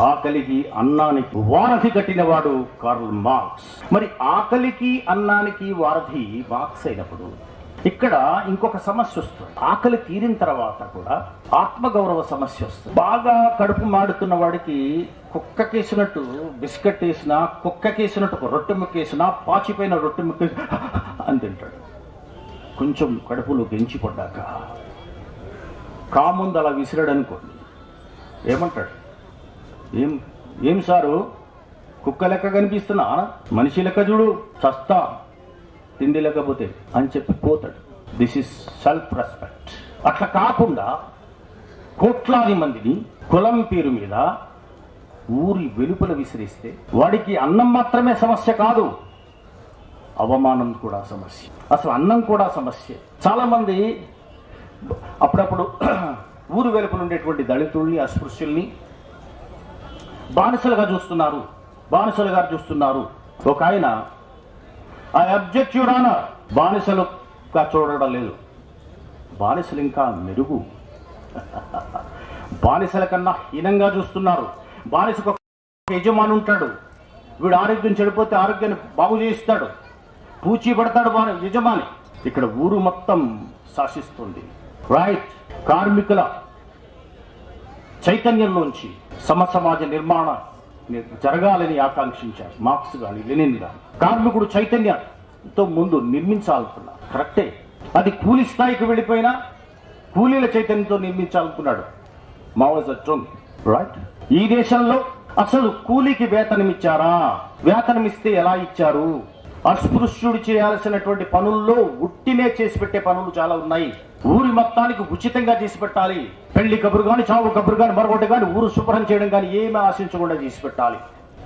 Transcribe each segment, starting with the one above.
ఆకలికి అన్నానికి వారధి కట్టినవాడు కార్ల్ మార్క్స్. మరి ఆకలికి అన్నానికి వారధి మార్క్స్ అయినప్పుడు ఇక్కడ ఇంకొక సమస్య వస్తుంది. ఆకలి తీరిన తర్వాత కూడా ఆత్మగౌరవ సమస్య వస్తుంది. బాగా కడుపు మాడుతున్న వాడికి కుక్కకేసినట్టు బిస్కెట్ వేసినా కుక్కకేసినట్టు ఒక రొట్టె ముక్కేసినా పాచిపోయిన రొట్టె ముక్క అని తింటాడు. కొంచెం కడుపులో గెంచి పడ్డాక కాముందు అలా విసిరాడు అనుకోండి ఏమంటాడు? ఏం ఏం సారు? కుక్క లెక్క కనిపిస్తున్నా? మనిషి లెక్క చూడు చస్తా. తిండి లేకపోతే అని చెప్పి పోతాడు. దిస్ ఇస్ సెల్ఫ్ రెస్పెక్ట్ అట్లా కాకుండా కోట్లాది మందిని కులం పేరు మీద ఊరి వెలుపల విసిరిస్తే వాడికి అన్నం మాత్రమే సమస్య కాదు. అవమానం కూడా సమస్య. అసలు అన్నం కూడా సమస్య. చాలా మంది అప్పుడప్పుడు ఊరు వెలుపల ఉండేటువంటి దళితుల్ని అస్పృశ్యుల్ని బానిసలుగా చూస్తున్నారు. బానిసలుగా చూస్తున్నారు. ఒక ఆయన ఆ అబ్జెక్ట్ చూడానా బానిసలుగా చూడడం లేదు. బానిసలు ఇంకా మెరుగు. బానిసల కన్నా హీనంగా చూస్తున్నారు. బానిసకు ఒక యజమాని ఉంటాడు. వీడు ఆరోగ్యం చెడిపోతే ఆరోగ్యాన్ని బాగు చేయిస్తాడు. పూచి పడతాడు బాని యజమాని. ఇక్కడ ఊరు మొత్తం శాసిస్తుంది. రైట్ కార్మికుల చైతన్యంలోంచి సమసమాజ నిర్మాణ జరగాలని ఆకాంక్షించారు. మార్క్స్ కానీ లెనిన్ కానీ కార్మికుడు చైతన్యంతో ముందు నిర్మించాలనుకున్నారు కరెక్టే. అది కూలి స్థాయికి వెళ్ళిపోయినా కూలీల చైతన్యంతో నిర్మించాలనుకున్నాడు మావోజం రైట్ ఈ దేశంలో అసలు కూలీకి వేతనం ఇచ్చారా వేతనం ఇస్తే ఎలా ఇచ్చారు? అస్పృశ్యుడు చేయాల్సినటువంటి పనుల్లో ఉట్టినే చేసి పెట్టే పనులు చాలా ఉన్నాయి. ఊరి మొత్తానికి ఉచితంగా చేసి పెట్టాలి. పెళ్ళి కబురు కానీ చావు కబురు కానీ మరొకటి కానీ ఊరు శుభ్రం చేయడం కానీ ఏమీ ఆశించకుండా చేసి పెట్టాలి.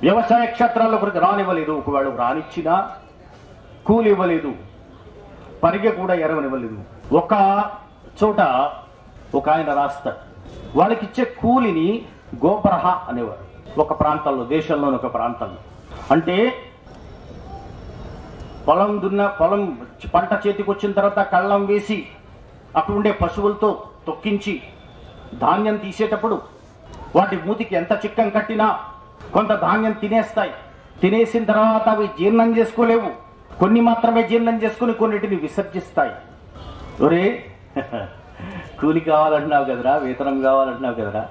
వ్యవసాయ క్షేత్రాల్లో ఒకరికి రానివ్వలేదు. ఒకవేళ రానిచ్చినా కూలి ఇవ్వలేదు. పరిగె కూడా ఎరవనివ్వలేదు. ఒక చోట ఒక ఆయన రాస్తాడు. వాళ్ళకి ఇచ్చే కూలిని గోపరహ అనేవారు. ఒక ప్రాంతంలో దేశంలోని ఒక ప్రాంతంలో. అంటే పొలం దున్న పొలం పంట చేతికి వచ్చిన తర్వాత కళ్ళం వేసి అక్కడ ఉండే పశువులతో తొక్కించి ధాన్యం తీసేటప్పుడు వాటి మూతికి ఎంత చిక్కం కట్టినా కొంత ధాన్యం తినేస్తాయి. తినేసిన తర్వాత అవి జీర్ణం చేసుకోలేవు. కొన్ని మాత్రమే జీర్ణం చేసుకుని కొన్నిటిని విసర్జిస్తాయి. ఒరే కూలి కావాలంటున్నావు కదరా వేతనం కావాలంటున్నావు కదరా?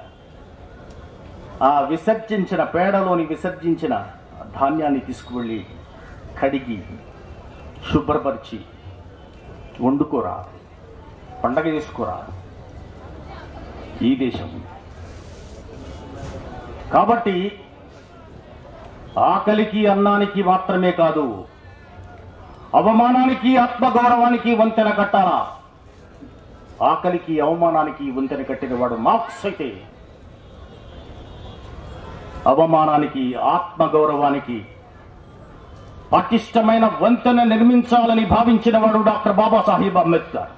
ఆ విసర్జించిన పేడలోని విసర్జించిన ధాన్యాన్ని తీసుకువెళ్ళి కడిగి శుభ్రపరిచి వండుకోరా పండగ చేసుకోరా ఈ దేశం. కాబట్టి ఆకలికి అన్నానికి మాత్రమే కాదు అవమానానికి ఆత్మగౌరవానికి వంతెన కట్టాలా? ఆకలికి అవమానానికి వంతెన కట్టిన వాడు మార్క్స్ అయితే అవమానానికి ఆత్మగౌరవానికి పటిష్టమైన వంతెన నిర్మించాలని భావించిన వాడు డాక్టర్ బాబాసాహెబ్ అంబేద్కర్.